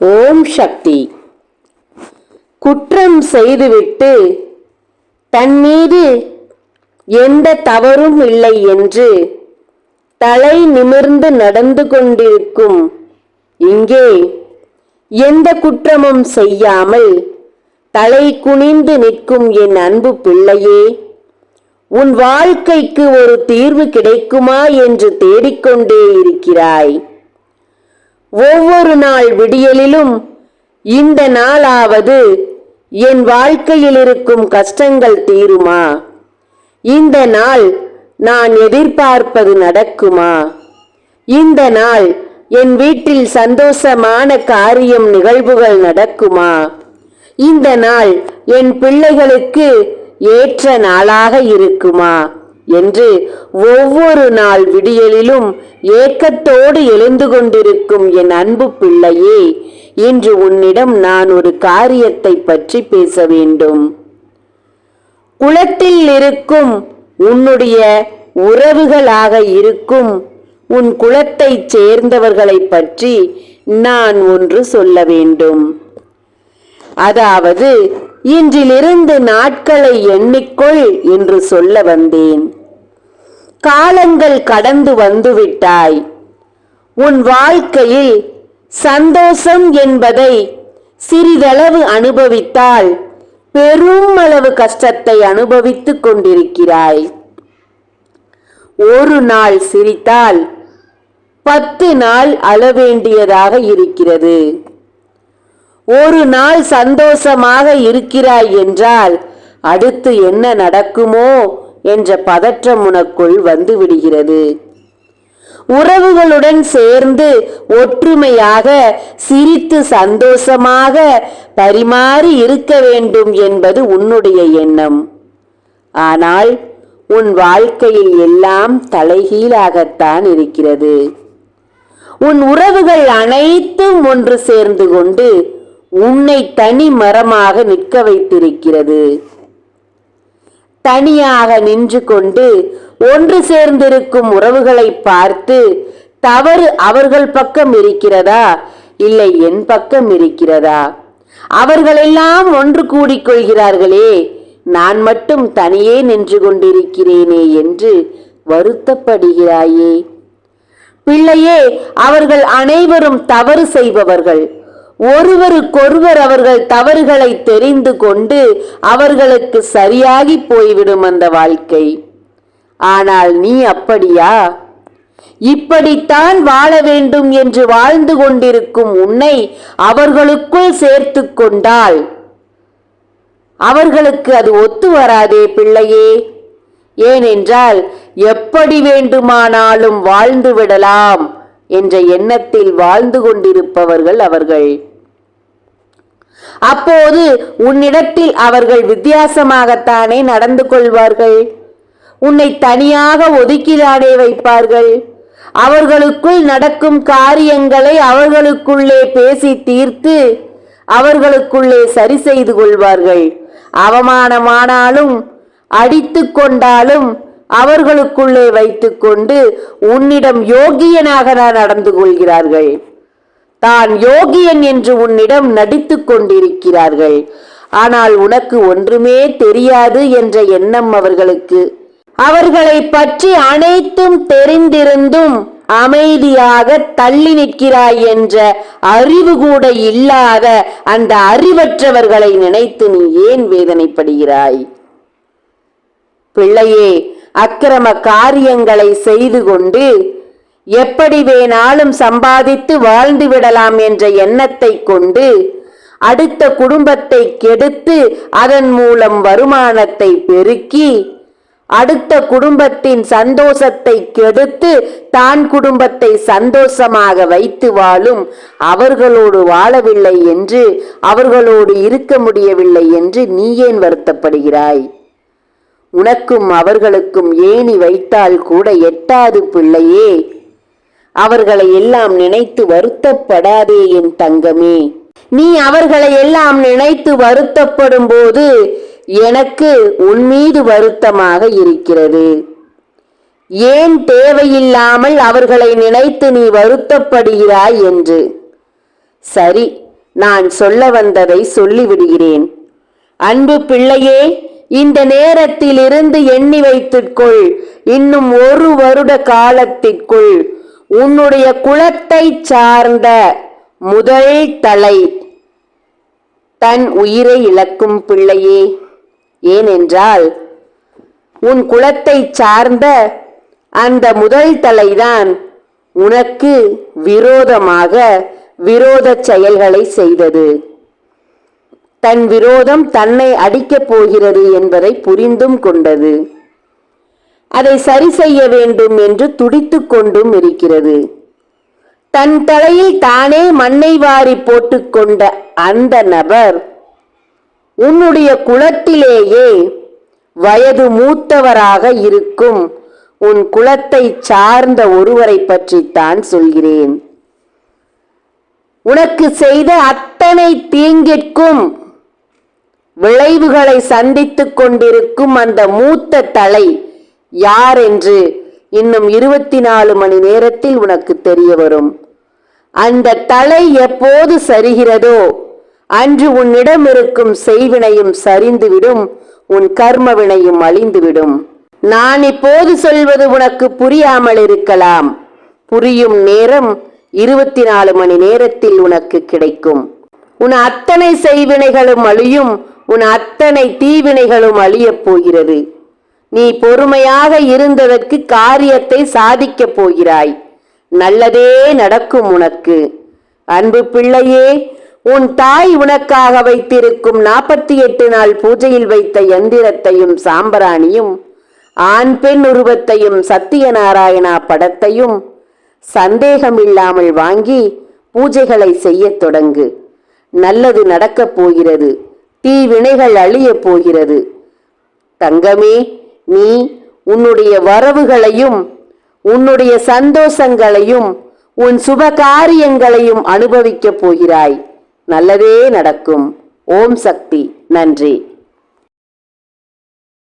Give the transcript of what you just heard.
ஓம் சக்தி. குற்றம் செய்துவிட்டு தன் மீது எந்த தவறும் இல்லை என்று தலை நிமிர்ந்து நடந்து கொண்டிருக்கும் இங்கே எந்த குற்றமும் செய்யாமல் தலை குனிந்து நிற்கும் என் அன்பு பிள்ளையே உன் வாழ்க்கைக்கு ஒரு தீர்வு கிடைக்குமா என்று தேடிக்கொண்டே இருக்கிறாய். ஒவ்வொரு நாள் விடியலிலும் இந்த நாளாவது என் வாழ்க்கையில் இருக்கும் கஷ்டங்கள் தீருமா? இந்த நாள் நான் எதிர்பார்ப்பது நடக்குமா? இந்த நாள் என் வீட்டில் சந்தோஷமான காரியம் நிகழ்வுகள் நடக்குமா? இந்த நாள் என் பிள்ளைகளுக்கு ஏற்ற நாளாக இருக்குமா? என்று ஒவ்வொரு நாள் விடியலிலும் ஏக்கத்தோடு எழுந்து கொண்டிருக்கும் என் அன்பு பிள்ளையே இன்று உன்னிடம் நான் ஒரு காரியத்தை பற்றி பேச வேண்டும். குளத்தில் இருக்கும் உன்னுடைய உறவுகளாக இருக்கும் உன் குலத்தைச் சேர்ந்தவர்களைப் பற்றி நான் ஒன்று சொல்ல வேண்டும். அதாவது இன்றிலிருந்து நாட்களை எண்ணிக்கொள் என்று சொல்ல வந்தேன். காலங்கள் கடந்து வந்துவிட்டாய். உன் வாழ்க்கையில் சந்தோஷம் என்பதை சிறிதளவு அனுபவித்தால் பெரும் அளவு கஷ்டத்தை அனுபவித்துக் கொண்டிருக்கிறாய். ஒரு நாள் சிரித்தால் பத்து நாள் அளவேண்டியதாக இருக்கிறது. ஒரு நாள் சந்தோஷமாக இருக்கிறாய் என்றால் அடுத்து என்ன நடக்குமோ என்ற பதற்றம் உனக்குள் வந்து விடுகிறது உறவுகளுடன் சேர்ந்து ஒற்றுமையாக சிரித்து சந்தோஷமாக பரிமாறி இருக்க வேண்டும் என்பது உன்னுடைய எண்ணம். ஆனால் உன் வாழ்க்கையில் எல்லாம் தலைகீழாகத்தான் இருக்கிறது. உன் உறவுகள் அனைத்தும் ஒன்று சேர்ந்து கொண்டு உன்னை தனி மரமாக நிற்க வைத்திருக்கிறது. தனியாக நின்று கொண்டு ஒன்று சேர்ந்திருக்கும் உறவுகளை பார்த்து தவறு அவர்கள் பக்கம் இருக்கிறதா? இல்லை என் பக்கம் இருக்கிறதா? அவர்களெல்லாம் ஒன்று கூடிக்கொள்கிறார்களே நான் மட்டும் தனியே நின்று கொண்டிருக்கிறேனே என்று வருத்தப்படுகிறாயே. பிள்ளையே அவர்கள் அனைவரும் தவறு செய்பவர்கள். ஒருவருக்கொருவர் அவர்கள் தவறுகளை தெரிந்து கொண்டு அவர்களுக்கு சரியாகி போய்விடும் அந்த வாழ்க்கை. ஆனால் நீ அப்படியா? இப்படித்தான் வாழ வேண்டும் என்று வாழ்ந்து கொண்டிருக்கும் உன்னை அவர்களுக்குள் சேர்த்து கொண்டால் அவர்களுக்கு அது ஒத்து வராதே பிள்ளையே. ஏனென்றால் எப்படி வேண்டுமானாலும் வாழ்ந்து விடலாம் என்ற எண்ணத்தில் வாழ்ந்து கொண்டிருப்பவர்கள் அவர்கள். அப்போது உன்னிடத்தில் அவர்கள் வித்தியாசமாகத்தானே நடந்து கொள்வார்கள்? உன்னை தனியாக ஒதுக்கிதானே வைப்பார்கள்? அவர்களுக்குள் நடக்கும் காரியங்களை அவர்களுக்குள்ளே பேசி தீர்த்து அவர்களுக்குள்ளே சரி செய்து கொள்வார்கள். அவமானமானாலும் அடித்து கொண்டாலும் அவர்களுக்குள்ளே வைத்துக்கொண்டு உன்னிடம் யோகியனாக நடந்து கொள்கிறார்கள். தான் யோகியன் என்று உன்னிடம் நடித்துக் கொண்டிருக்கிறார்கள். ஆனால் உனக்கு ஒன்றுமே தெரியாது என்ற எண்ணம் அவர்களுக்கு. அவர்களை பற்றி அனைத்தும் தெரிந்திருந்தும் அமைதியாக தள்ளி நிற்கிறாய் என்ற அறிவு கூட இல்லாத அந்த அறிவற்றவர்களை நினைத்து நீ ஏன் வேதனைப்படுகிறாய்? பிள்ளையே அக்கிரம காரியங்களை செய்து கொண்டு எப்படி வேணாலும் சம்பாதித்து வாழ்ந்து விடலாம் என்ற எண்ணத்தை கொண்டு அடுத்த குடும்பத்தை கெடுத்து அதன் மூலம் வருமானத்தை பெருக்கி அடுத்த குடும்பத்தின் சந்தோஷத்தை கெடுத்து தான் குடும்பத்தை சந்தோஷமாக வைத்து வாழும் அவர்களோடு வாழவில்லை என்று அவர்களோடு இருக்க முடியவில்லை என்று நீ ஏன் வருத்தப்படுகிறாய்? உனக்கும் அவர்களுக்கும் ஏணி வைத்தால் கூட எட்டாது பிள்ளையே. அவர்களை எல்லாம் நினைத்து வருத்தப்படாதே என் தங்கமே. நீ அவர்களை எல்லாம் நினைத்து வருத்தப்படும் போது எனக்கு உன் மீது வருத்தமாக இருக்கிறது. ஏன் தேவையில்லாமல் அவர்களை நினைத்து நீ வருத்தப்படுகிறாய் என்று. சரி நான் சொல்ல வந்ததை சொல்லிவிடுகிறேன். அன்பு பிள்ளையே இந்த நேரத்திலிருந்து எண்ணி வைத்துக்கொள். இன்னும் ஒரு வருட காலத்திற்குள் உன்னுடைய குலத்தை சார்ந்த முதல் தலை தன் உயிரை இழக்கும் பிள்ளையே. ஏனென்றால் உன் குலத்தை சார்ந்த அந்த முதல் தலைதான் உனக்கு விரோதமாக விரோத செயல்களை செய்தது. தன் விரோதம் தன்னை அடிக்கப் போகிறது என்பதை புரிந்தும் கொண்டது. அதை சரி செய்ய வேண்டும் என்று துடித்து கொண்டும் இருக்கிறது. தன் தலையில் தானே மண்ணை வாரி போட்டுக்கொண்ட அந்த நபர் உன்னுடைய குலத்திலேயே வயது மூத்தவராக இருக்கும் உன் குலத்தை சார்ந்த ஒருவரை பற்றித்தான் சொல்கிறேன். உனக்கு செய்த அத்தனை தீங்கிற்கும் விளைவுகளை சந்தித்துக் கொண்டிருக்கும் அந்த மூத்த தலை யார் என்று இன்னும் இருபத்தி நாலு மணி நேரத்தில் உனக்கு தெரிய வரும். அந்த தலை எப்போது சரிகிறதோ அன்று உன்னிடம் இருக்கும் செய்வினையும் சரிந்துவிடும் உன் கர்மவினையும் அழிந்துவிடும். நான் இப்போது சொல்வது உனக்கு புரியாமல் இருக்கலாம். புரியும் நேரம் இருபத்தி நாலு மணி நேரத்தில் உனக்கு கிடைக்கும். உன் அத்தனை செய்வினைகளும் அழியும் உன் அத்தனை தீவினைகளும் அழியப் போகிறது. நீ பொறுமையாக இருந்ததற்கு காரியத்தை சாதிக்கப் போகிறாய். நல்லதே நடக்கும் உனக்கு. அன்பு பிள்ளையே உன் தாய் உனக்காக வைத்திருக்கும் நாற்பத்தி எட்டு நாள் பூஜையில் வைத்த எந்திரத்தையும் சாம்பராணியும் ஆண் பெண் உருவத்தையும் சத்தியநாராயணா படத்தையும் சந்தேகமில்லாமல் வாங்கி பூஜைகளை செய்யத் தொடங்கு. நல்லது நடக்கப் போகிறது. தீவினைகள் அழியப் போகிறது. தங்கமே நீ உன்னுடைய வரவுகளையும் உன்னுடைய சந்தோஷங்களையும் உன் சுப காரியங்களையும் அனுபவிக்கப் போகிறாய். நல்லதே நடக்கும். ஓம் சக்தி. நன்றி.